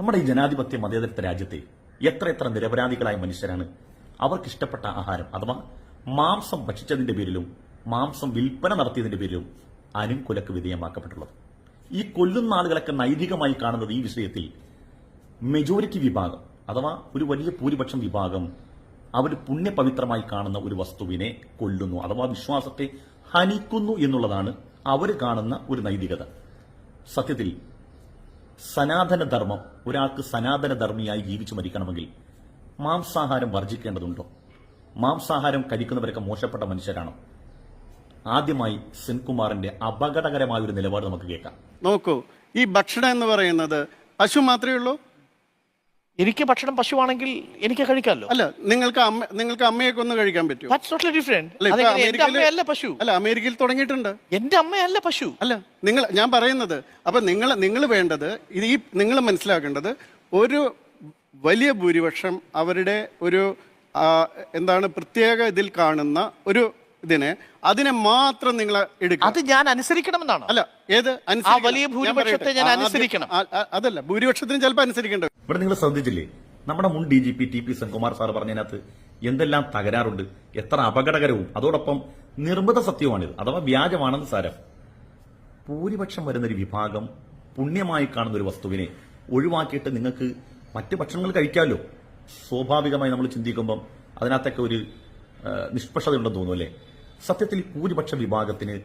നമ്മുടെ ഈ ജനാധിപത്യ മതേതരത്വ രാജ്യത്തെ എത്ര എത്ര നിരപരാധികളായ മനുഷ്യരാണ്. അവർക്ക് ഇഷ്ടപ്പെട്ട ആഹാരം അഥവാ മാംസം ഭക്ഷിച്ചതിന്റെ പേരിലും മാംസം വിൽപ്പന നടത്തിയതിന്റെ പേരിലും അനുകൊലക്ക് വിധേയമാക്കപ്പെട്ടുള്ളത് ഈ കൊല്ലുന്ന ആളുകളൊക്കെ നൈതികമായി കാണുന്നത് ഈ വിഷയത്തിൽ മെജോറിറ്റി വിഭാഗം അഥവാ ഒരു വലിയ ഭൂരിപക്ഷം വിഭാഗം അവർ പുണ്യപവിത്രമായി കാണുന്ന ഒരു വസ്തുവിനെ കൊല്ലുന്നു അഥവാ വിശ്വാസത്തെ ഹനിക്കുന്നു എന്നുള്ളതാണ് അവർ കാണുന്ന ഒരു നൈതികത. സത്യത്തിൽ സനാതന ധർമ്മം ഒരാൾക്ക് സനാതനധർമ്മിയായി ജീവിച്ചു മരിക്കണമെങ്കിൽ മാംസാഹാരം വർജിക്കേണ്ടതുണ്ടോ മാംസാഹാരം കഴിക്കുന്നവരൊക്കെ മോശപ്പെട്ട മനുഷ്യരാണോ? ആദ്യമായി സെൻകുമാറിന്റെ അപകടകരമായ ഒരു നിലപാട് നമുക്ക് കേൾക്കാം. നോക്കൂ ഈ ഭക്ഷണം എന്ന് പറയുന്നത് പശു മാത്രമേ ഉള്ളൂ? എനിക്ക് ഭക്ഷണം പശുവാണെങ്കിൽ എനിക്ക് കഴിക്കാമല്ലോ. അല്ല നിങ്ങൾക്ക് അമ്മ നിങ്ങൾക്ക് അമ്മയൊക്കെ ഒന്ന് കഴിക്കാൻ പറ്റും ഡിഫറെന്റ് അല്ല ഇപ്പൊ എന്റെ അമേരിക്കയിൽ അമ്മയല്ല പശു. അല്ല അമേരിക്കയിൽ തുടങ്ങിയിട്ടുണ്ട്. എന്റെ അമ്മയല്ല പശു. അല്ല നിങ്ങൾ ഞാൻ പറയുന്നത് അപ്പൊ നിങ്ങൾ നിങ്ങൾ വേണ്ടത് ഇത് ഈ നിങ്ങൾ മനസ്സിലാക്കേണ്ടത് ഒരു വലിയ ഭൂരിപക്ഷം അവരുടെ ഒരു ആ, എന്താണ് പ്രത്യേക ഇതിൽ കാണുന്ന ഒരു ഇതിനെ അതിനെ മാത്രം നിങ്ങൾ എടുക്കുക. അത് ഞാൻ അനുസരിക്കണമെന്നാണ്. അല്ല ഏത്? അനുസരിക്കണം? വലിയ ഞാൻ ഭൂരിപക്ഷത്തെ പറയട്ടെ. ഞാൻ ആദ്യം- അനുസരിക്കണം. ആ, ആ, അതല്ല ഭൂരിപക്ഷത്തിന് ചിലപ്പോൾ അനുസരിക്കേണ്ട. ഇവിടെ നിങ്ങൾ ശ്രദ്ധിച്ചില്ലേ? നമ്മുടെ മുൻ D G P T P Senkumar sir പറഞ്ഞതിനകത്ത് എന്തെല്ലാം തകരാറുണ്ട് എത്ര അപകടകരവും അതോടൊപ്പം നിർമ്മിത സത്യവുമാണിത് അഥവാ വ്യാജമാണെന്ന് സാരം. ഭൂരിപക്ഷം വരുന്നൊരു വിഭാഗം പുണ്യമായി കാണുന്ന ഒരു വസ്തുവിനെ ഒഴിവാക്കിയിട്ട് നിങ്ങൾക്ക് മറ്റു ഭക്ഷണങ്ങൾ കഴിക്കാമല്ലോ. സ്വാഭാവികമായി നമ്മൾ ചിന്തിക്കുമ്പം അതിനകത്തൊക്കെ ഒരു നിഷ്പക്ഷതയുണ്ടെന്ന് തോന്നുന്നു അല്ലേ? സത്യത്തിൽ ഭൂരിപക്ഷ വിഭാഗത്തിന്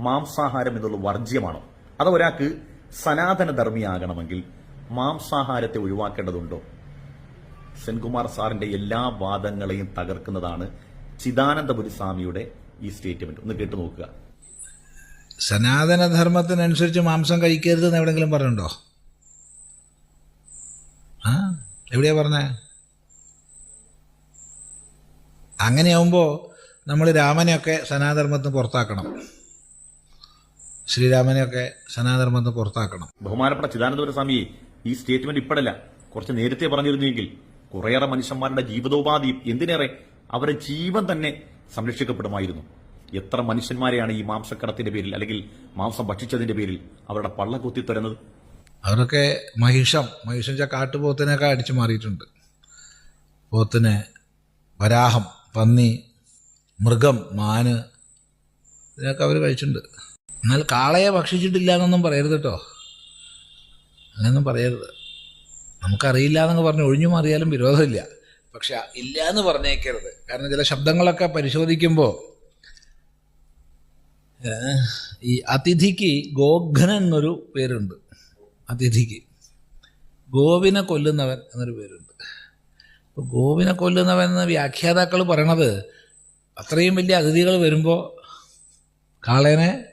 മാംസാഹാരം എന്നുള്ള വർജ്യമാണോ? അത് ഒരാൾക്ക് സനാതന ധർമ്മിയാകണമെങ്കിൽ മാംസാഹാരത്തെ ഒഴിവാക്കേണ്ടതുണ്ടോ? സെൻകുമാർ സാറിന്റെ എല്ലാ വാദങ്ങളെയും തകർക്കുന്നതാണ് ചിദാനന്ദപുരി സ്വാമിയുടെ ഈ സ്റ്റേറ്റ്മെന്റ്. ഒന്ന് കേട്ടു നോക്കുക. സനാതനധർമ്മത്തിനനുസരിച്ച് മാംസം കഴിക്കരുത് എന്ന് എവിടെങ്കിലും പറഞ്ഞിട്ടുണ്ടോ? ആ എവിടെയാ പറഞ്ഞേ? അങ്ങനെയാവുമ്പോൾ നമ്മൾ രാമനെയൊക്കെ സനാതനധർമ്മത്തിന് പുറത്താക്കണം. ശ്രീരാമനെയൊക്കെ സനാതനധർമ്മത്തിന് പുറത്താക്കണം. ബഹുമാനപ്പെട്ട ചിദാനന്ദപുര സ്വാമിയെ ഈ സ്റ്റേറ്റ്മെന്റ് ഇപ്പോഴല്ല. കുറച്ച് നേരത്തെ പറഞ്ഞിരുന്നെങ്കിൽ കുറേയേറെ മനുഷ്യന്മാരുടെ ജീവിതോപാധിയും എന്തിനേറെ അവരുടെ ജീവൻ തന്നെ സംരക്ഷിക്കപ്പെടുമായിരുന്നു. എത്ര മനുഷ്യന്മാരെയാണ് ഈ മാംസക്കടത്തിന്റെ പേരിൽ അല്ലെങ്കിൽ മാംസം ഭക്ഷിച്ചതിന്റെ പേരിൽ അവരുടെ പള്ള കുത്തി തുരന്നത്? അവരൊക്കെ മഹിഷം മഹിഷം വെച്ചാൽ കാട്ടുപോത്തിനൊക്കെ അടിച്ചു മാറിയിട്ടുണ്ട്. പോത്തിന് വരാഹം പന്നി മൃഗം മാന് ഇതിനൊക്കെ അവർ കഴിച്ചിട്ടുണ്ട്. എന്നാൽ കാളയെ ഭക്ഷിച്ചിട്ടില്ല എന്നൊന്നും പറയരുത് കേട്ടോ. അങ്ങനെയൊന്നും പറയരുത്. നമുക്കറിയില്ല എന്നൊക്കെ പറഞ്ഞ് ഒഴിഞ്ഞു മാറിയാലും വിരോധമില്ല. പക്ഷെ ഇല്ല എന്ന് പറഞ്ഞേക്കരുത്. കാരണം ചില ശബ്ദങ്ങളൊക്കെ പരിശോധിക്കുമ്പോൾ ഈ അതിഥിക്ക് ഗോഘ്നൻ എന്നൊരു പേരുണ്ട്. അതിഥിക്ക്. ഗോവിനെ കൊല്ലുന്നവൻ എന്നൊരു പേരുണ്ട്. അപ്പോൾ ഗോവിനെ കൊല്ലുന്നവൻ എന്ന് വ്യാഖ്യാതാക്കൾ പറയണത് അത്രയും വലിയ അതിഥികൾ വരുമ്പോൾ കാളേനെ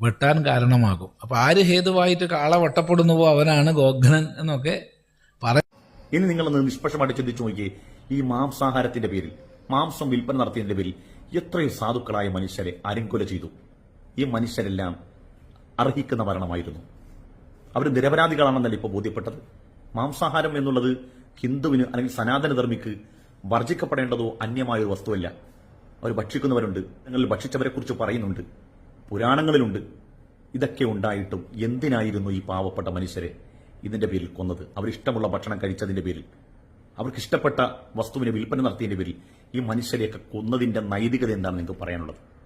വെട്ടാൻ കാരണമാകും. അപ്പോൾ ആര് ഹേതുവായിട്ട് കാള വെട്ടപ്പെടുന്നുവോ അവനാണ് ഗോഘ്നൻ എന്നൊക്കെ പറ ഇനി നിങ്ങളൊന്ന് നിഷ്പക്ഷമായിട്ട് ചിന്തിച്ചു നോക്കിയേ. ഈ മാംസാഹാരത്തിന്റെ പേരിൽ മാംസം വിൽപ്പന നടത്തിയതിന്റെ പേരിൽ എത്രയും സാധുക്കളായ മനുഷ്യരെ അരങ്കുല ചെയ്തു. ഈ മനുഷ്യരെല്ലാം അർഹിക്കുന്ന മരണമായിരുന്നു. അവർ നിരപരാധികളാണെന്നല്ല ഇപ്പോൾ ബോധ്യപ്പെട്ടത്. മാംസാഹാരം എന്നുള്ളത് ഹിന്ദുവിന് അല്ലെങ്കിൽ സനാതനധർമ്മിക്ക് വർജിക്കപ്പെടേണ്ടതോ അന്യമായ ഒരു വസ്തുവല്ല. അവർ ഭക്ഷിക്കുന്നവരുണ്ട്. ഞങ്ങൾ ഭക്ഷിച്ചവരെ കുറിച്ച് പറയുന്നുണ്ട്. പുരാണങ്ങളിലുണ്ട്. ഇതൊക്കെ ഉണ്ടായിട്ടും എന്തിനായിരുന്നു ഈ പാവപ്പെട്ട മനുഷ്യരെ ഇതിന്റെ പേരിൽ കൊന്നത്? അവരിഷ്ടമുള്ള ഭക്ഷണം കഴിച്ചതിന്റെ പേരിൽ. അവർക്ക് ഇഷ്ടപ്പെട്ട വസ്തുവിനെ വിൽപ്പന നടത്തിയതിന്റെ പേരിൽ ഈ മനുഷ്യരെയൊക്കെ കൊന്നതിന്റെ നൈതികത എന്താണ് നിങ്ങൾക്ക് പറയാനുള്ളത്?